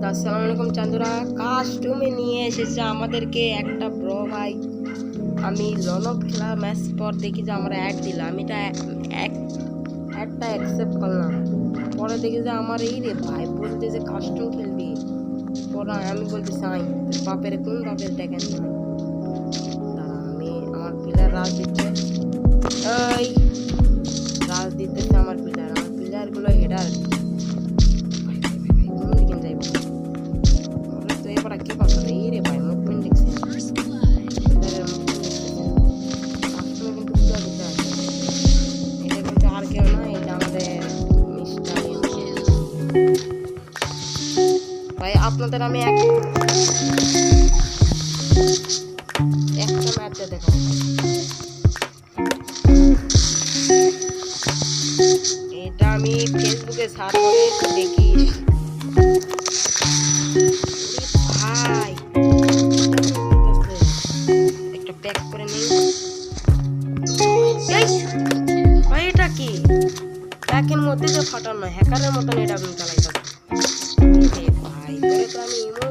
তো আসসালামু আলাইকুম চান্দুরা। কাস্টমে নিয়ে এসেছে আমাদেরকে একটা ব্র ভাই। আমি লনক খেলা ম্যাচ পর দেখি যে আমরা অ্যাড দিলাম আমি এটা অ্যাডটা অ্যাকসেপ্ট করলাম। পরে দেখি যে আমার এই রে ভাই বলতে যে কাস্টম খেলবি। পরে আমি বলতে চাই বাপের কোন বাপের দেখেন দাঁড়া আমি আমার প্লেয়ার রাজ দিচ্ছে এই, রাজ দিতেছে আমার প্লেয়ার আমার হেডার ভাই, আপনাদের আমি এক একটা ম্যাচে দেখাবো। এটা আমি ফেসবুকে সার্চ করে দেখি। ভাই, একটা প্যাক করে নিই। ভাই, এটা কি? প্যাকের মধ্যে যে ফাটানো হ্যাকারের মতন এটা আমি চালাইতাম ভাই তো আমি ইমো